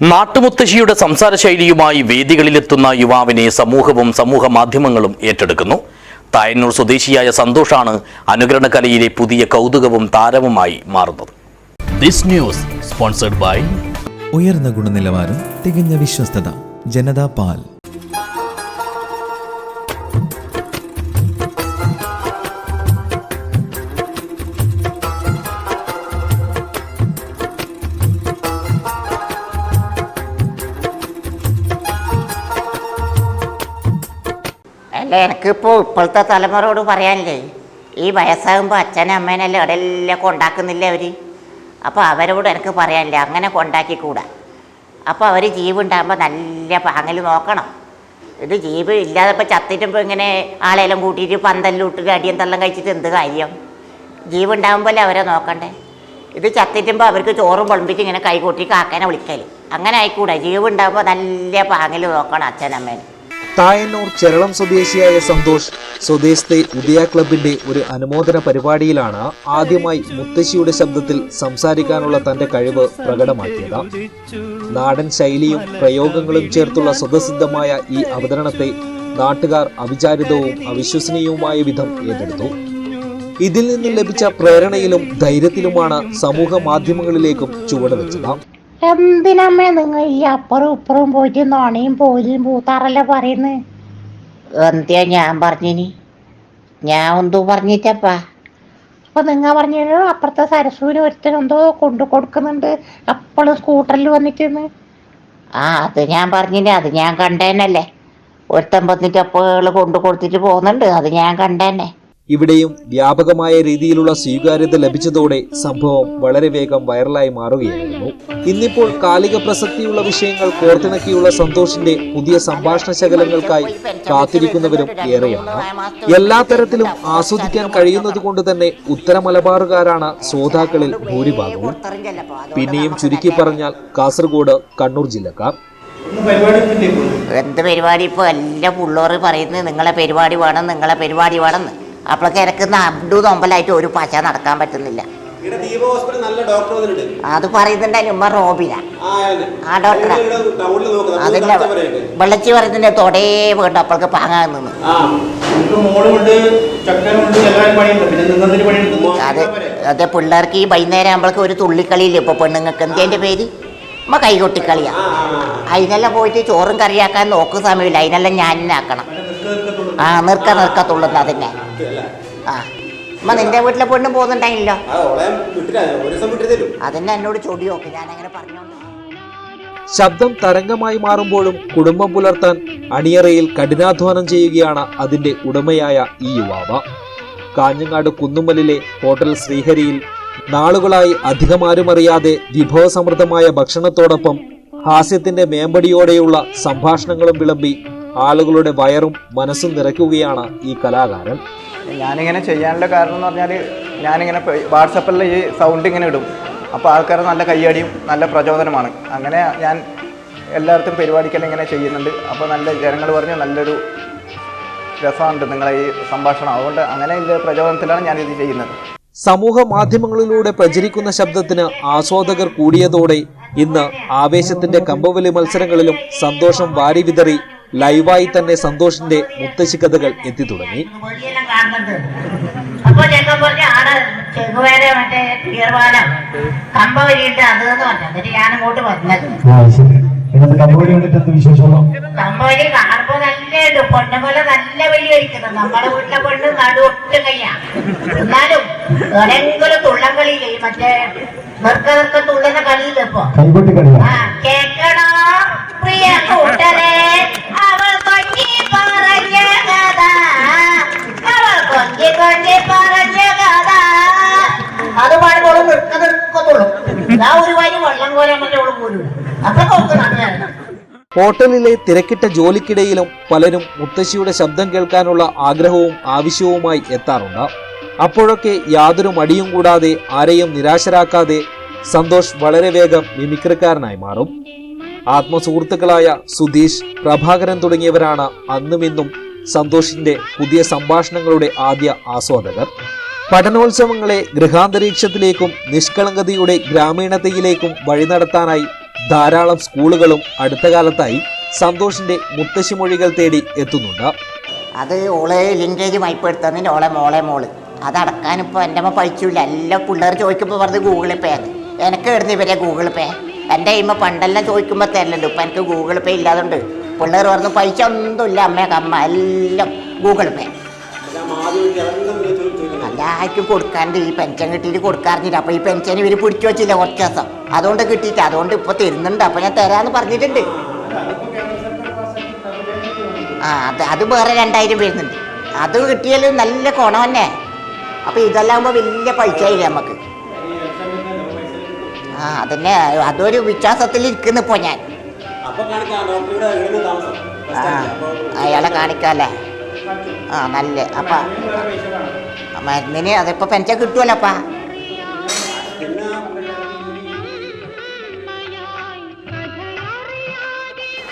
നാട്ടുമുത്തശ്ശിയുടെ സംസാര ശൈലിയുമായി വേദികളിലെത്തുന്ന യുവാവിനെ സമൂഹവും സമൂഹ മാധ്യമങ്ങളും ഏറ്റെടുക്കുന്നു. തായന്നൂർ സ്വദേശിയായ സന്തോഷാണ് അനുകരണ കലയിലെ പുതിയ കൗതുകവും താരവുമായി മാറുന്നത്. ദിസ് ന്യൂസ് സ്പോൺസർഡ് ബൈ ഉയർന്ന ഗുണനിലവാരം തികഞ്ഞ വിശ്വസ്തത ജനതാ പാൽ. അല്ല? എനിക്കിപ്പോൾ ഇപ്പോഴത്തെ തലമുറയോട് പറയാനില്ലേ ഈ വയസ്സാകുമ്പോൾ അച്ഛനും അമ്മേനെല്ലാം ഇടയിലൊക്കെ കൊണ്ടാക്കുന്നില്ല അവർ അപ്പോൾ അവരോട് എനിക്ക് പറയാനില്ല അങ്ങനെ കൊണ്ടാക്കിക്കൂടാ. അപ്പോൾ അവർ ജീവുണ്ടാകുമ്പോൾ നല്ല പാങ്ങൽ നോക്കണം. ഇത് ജീവ് ഇല്ലാതെ ഇപ്പോൾ ചത്തിട്ടുമ്പോൾ ഇങ്ങനെ ആളെല്ലാം കൂട്ടിയിട്ട് പന്തെല്ലാം ഇട്ടിട്ട് അടിയും തള്ളം കഴിച്ചിട്ട് എന്ത് കാര്യം? ജീവുണ്ടാകുമ്പോഴല്ലേ അവരെ നോക്കണ്ടേ? ഇത് ചത്തിട്ടുമ്പോൾ അവർക്ക് ചോറും വിളമ്പിച്ച് ഇങ്ങനെ കൈകൂട്ടി കാക്കനെ വിളിക്കൽ അങ്ങനെ ആയിക്കൂടാ. ജീവുണ്ടാകുമ്പോൾ നല്ല പാങ്ങൽ നോക്കണം അച്ഛനമ്മേനെ തായന്നൂർ ചെരളം സ്വദേശിയായ സന്തോഷ് സ്വദേശത്തെ ഉദയ ക്ലബിന്റെ ഒരു അനുമോദന പരിപാടിയിലാണ് ആദ്യമായി മുത്തശ്ശിയുടെ ശബ്ദത്തിൽ സംസാരിക്കാനുള്ള തന്റെ കഴിവ് പ്രകടമാക്കിയത്. നാടൻ ശൈലിയും പ്രയോഗങ്ങളും ചേർത്തുള്ള സ്വതസിദ്ധമായ ഈ അവതരണത്തെ നാട്ടുകാർ അവിചാരിതവും അവിശ്വസനീയവുമായ വിധം ഏറ്റെടുത്തു. ഇതിൽ നിന്നും ലഭിച്ച പ്രേരണയിലും ധൈര്യത്തിലുമാണ് സമൂഹ മാധ്യമങ്ങളിലേക്കും ചുവടുവെച്ചത് എന്തിനമ്മേ നിങ്ങൾ ഈ അപ്പുറം ഇപ്പുറം പോയിട്ട് നോണയും പോലും പൂത്താറല്ല പറയുന്നത് എന്തിയാ ഞാൻ പറഞ്ഞിനി? ഞാൻ എന്തോ പറഞ്ഞിട്ടപ്പാ. അപ്പൊ നിങ്ങൾ പറഞ്ഞു അപ്പുറത്തെ സരസുവിന് ഒരുത്തൻ എന്തോ കൊണ്ടു കൊടുക്കുന്നുണ്ട്. അപ്പോഴും സ്കൂട്ടറിൽ വന്നിട്ടെന്ന്. ആ അത് ഞാൻ പറഞ്ഞിനി. അത് ഞാൻ കണ്ടേനല്ലേ. ഒരുത്തൻ വന്നിട്ട് അപ്പോൾ കൊണ്ടു കൊടുത്തിട്ട് പോകുന്നുണ്ട്. അത് ഞാൻ കണ്ടേനെ. ഇവിടെയും വ്യാപകമായ രീതിയിലുള്ള സ്വീകാര്യത ലഭിച്ചതോടെ സംഭവം വളരെ വേഗം വൈറലായി മാറുകയായിരുന്നു. ഇന്നിപ്പോൾ കാലിക പ്രസക്തിയുള്ള വിഷയങ്ങൾ കോർത്തിണക്കിയുള്ള സന്തോഷിന്റെ പുതിയ സംഭാഷണ ശകലങ്ങൾക്കായി കാത്തിരിക്കുന്നവരും ഏറെയാണ്. എല്ലാ തരത്തിലും ആസ്വദിക്കാൻ കഴിയുന്നത് കൊണ്ട് തന്നെ ഉത്തര മലബാറുകാരാണ് ശ്രോതാക്കളിൽ ഭൂരിഭാഗവും. പിന്നെയും ചുരുക്കി പറഞ്ഞാൽ കാസർഗോഡ് കണ്ണൂർ ജില്ലക്കാർ. എന്ത് പരിപാടി? ഇപ്പോൾ എല്ലാ പിള്ളേർ പറയുന്നത് നിങ്ങളെ പരിപാടി വേണം നിങ്ങളെ പരിപാടി വേണം അപ്പോഴൊക്കെ എനിക്ക് നടു നോമ്പലായിട്ട് ഒരു പശ നടക്കാൻ പറ്റുന്നില്ല. അത് പറയുന്നുണ്ടായി ഉമ്മ റോബിന. ആ ഡോക്ടറാ. അതില്ല വെള്ളച്ചി പറയുന്നതിന്റെ തൊടേ വേണ്ട അപ്പോഴൊക്കെ പാങ്ങാൻ നിന്ന്. അതെ അതെ പിള്ളേർക്ക് ഈ വൈകുന്നേരം ആകുമ്പോഴേക്ക് ഒരു തുള്ളിക്കളിയില്ലേ ഇപ്പൊ പെണ്ണുങ്ങൾക്ക്? എന്തേന്റെ പേര്? അമ്മ കൈകൊട്ടിക്കളിയാ. അതിനെല്ലാം പോയിട്ട് ചോറും കറിയാക്കാൻ നോക്കുന്ന സമയമില്ല. അതിനെല്ലാം ഞാനിനാക്കണം ആ നിർക്ക നിർക്കത്തുള്ളുന്ന അതിനെ. ആ. അമ്മ നിന്റെ വീട്ടിലെ പൊണ്ണും പോകുന്നുണ്ടായില്ലോ ആ ഓളെ വിട്ടില്ല ഒരു ദിവസം അതന്നെ എന്നോട് ചൊടി നോക്കി ഞാൻ അങ്ങനെ പറഞ്ഞു ശബ്ദം തരംഗമായി മാറുമ്പോഴും കുടുംബം പുലർത്താൻ അണിയറയിൽ കഠിനാധ്വാനം ചെയ്യുകയാണ് അതിന്റെ ഉടമയായ ഈ യുവാവ്. കാഞ്ഞങ്ങാട് കുന്നുമ്മലിലെ ഹോട്ടൽ ശ്രീഹരിയിൽ നാളുകളായി അധികമാരും അറിയാതെ വിഭവസമൃദ്ധമായ ഭക്ഷണത്തോടൊപ്പം ഹാസ്യത്തിന്റെ മേമ്പടിയോടെയുള്ള സംഭാഷണങ്ങളും വിളമ്പി ആളുകളുടെ വയറും മനസ്സും നിറയ്ക്കുകയാണ് ഈ കലാകാരൻ. ഞാനിങ്ങനെ ചെയ്യാനുള്ള കാരണം എന്ന് പറഞ്ഞാൽ ഞാനിങ്ങനെ വാട്സപ്പിൽ ഈ സൗണ്ട് ഇങ്ങനെ ഇടും. അപ്പോൾ ആൾക്കാർ നല്ല കയ്യടിയും നല്ല പ്രചോദനമാണ്. അങ്ങനെ ഞാൻ എല്ലായിടത്തും പരിപാടിക്കെല്ലാം ഇങ്ങനെ ചെയ്യുന്നുണ്ട്. അപ്പോൾ നല്ല ജനങ്ങൾ പറഞ്ഞ് നല്ലൊരു രസമുണ്ട് നിങ്ങളെ ഈ സംഭാഷണം. അതുകൊണ്ട് അങ്ങനെ ഇതിന്റെ പ്രചോദനത്തിലാണ് ഞാനിത് ചെയ്യുന്നത്. സമൂഹ മാധ്യമങ്ങളിലൂടെ പ്രചരിക്കുന്ന ശബ്ദത്തിന് ആസ്വാദകർ കൂടിയതോടെ ഇന്ന് ആവേശത്തിന്റെ കമ്പവലി മത്സരങ്ങളിലും സന്തോഷം വാരി വിതറി ലൈവായി തന്നെ സന്തോഷിന്റെ മുത്തശ്ശി കഥകൾ എത്തി തുടങ്ങി. അപ്പൊ ചെക്കൻ പറഞ്ഞ ആടെ ചെകുവേര മറ്റേ തീർവാലം കമ്പ വരിയുണ്ട് അത് എന്ന് പറഞ്ഞു. എന്നിട്ട് ഞാൻ അങ്ങോട്ട് വന്നത് കമ്പ വരി കാണുമ്പോ നല്ല ഉണ്ട് പൊണ്ണെ പോലെ നല്ല വലി കഴിക്കുന്നത് നമ്മുടെ വീട്ടിലെ പെണ്ണ് നടുവൊട്ട് കയ്യാ. എന്നാലും എവിടെയെങ്കിലും തുള്ളം കളിയില്ലേ മറ്റേ നിർക്ക നിർക്ക തുള്ളുന്ന കളിയില്ല ഇപ്പൊ? കേക്കണോ പ്രിയ കൂട്ടരെ ഒരു ഹോട്ടലിലെ തിരക്കിട്ട ജോലിക്കിടയിലും പലരും മുത്തശ്ശിയുടെ ശബ്ദം കേൾക്കാനുള്ള ആഗ്രഹവും ആവശ്യവുമായി എത്താറുണ്ട്. അപ്പോഴൊക്കെ യാതൊരു മടിയും കൂടാതെ ആരെയും നിരാശരാക്കാതെ സന്തോഷ് വളരെ വേഗം മിമിക്രിക്കാരനായി മാറും. ആത്മസുഹൃത്തുക്കളായ സുധീഷ് പ്രഭാകരൻ തുടങ്ങിയവരാണ് അന്നും ഇന്നും സന്തോഷിന്റെ പുതിയ സംഭാഷണങ്ങളുടെ ആദ്യ ആസ്വാദകർ. പഠനോത്സവങ്ങളെ ഗൃഹാന്തരീക്ഷത്തിലേക്കും നിഷ്കളങ്കതയുടെ ഗ്രാമീണതയിലേക്കും വഴി നടത്താനായി ധാരാളം സ്കൂളുകളും അടുത്ത കാലത്തായി സന്തോഷിന്റെ മുത്തശ്ശിമൊഴികൾ തേടി എത്തുന്നുണ്ട്. അത് ഓളെ ലിങ്കേജ് മയപ്പെടുത്തുന്നതിന് ഓളെ മോളെ മോൾ. അതടക്കാനിപ്പോൾ എന്റെ അമ്മ പഠിച്ചില്ല. എല്ലാ പിള്ളേർ ചോദിക്കുമ്പോൾ പറഞ്ഞത് ഗൂഗിൾ പേ ആണ്. എനിക്ക് ഇടുന്ന ഇവരെ ഗൂഗിൾ പേ എന്റെ ഇമ്മ പണ്ടെല്ലാം ചോദിക്കുമ്പോൾ തരലുണ്ട്. ഇപ്പം എനിക്ക് ഗൂഗിൾ പേ ഇല്ലാതുണ്ട്. പിള്ളേർ പറഞ്ഞു പൈസ ഒന്നുമില്ല. അമ്മയൊക്കെ അമ്മ എല്ലാം ഗൂഗിൾ പേ എല്ലാവർക്കും കൊടുക്കാണ്ട് ഈ പെൻഷൻ കിട്ടിയിട്ട് കൊടുക്കാറില്ല അപ്പൊ ഈ പെൻഷൻ ഇവർ പിടിച്ചു വെച്ചില്ല കുറച്ച് ദിവസം. അതുകൊണ്ട് കിട്ടിയിട്ട് അതുകൊണ്ട് ഇപ്പൊ തരുന്നുണ്ട്. അപ്പൊ ഞാൻ തരാന്ന് പറഞ്ഞിട്ടുണ്ട്. ആ അത് അത് വേറെ രണ്ടായിരം വരുന്നുണ്ട്. അത് കിട്ടിയാലും നല്ല കുണം തന്നെ. അപ്പൊ ഇതെല്ലാകുമ്പോ വലിയ പൈസ ആയില്ലേ നമുക്ക് ആ അതന്നെ. അതൊരു വിശ്വാസത്തിൽ ഇരിക്കുന്നു ഇപ്പൊ ഞാൻ. ആ അയാളെ കാണിക്കാല്ലേ? ആ നല്ല. അപ്പ മരുന്നിന് അതിപ്പോ പെൻഷൻ കിട്ടുമല്ലോപ്പാ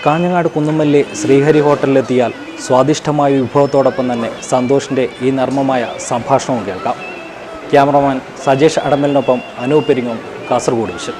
കാഞ്ഞങ്ങാട് കുന്നുമ്മല്ലെ ശ്രീഹരി ഹോട്ടലിലെത്തിയാൽ സ്വാദിഷ്ടമായ വിഭവത്തോടൊപ്പം തന്നെ സന്തോഷിന്റെ ഈ നർമ്മമായ സംഭാഷണവും കേൾക്കാം. ക്യാമറമാൻ സജേഷ് അടമലിനൊപ്പം അനൂപ് പെരിങ്ങും കാസർഗോഡ് വിഷൻ.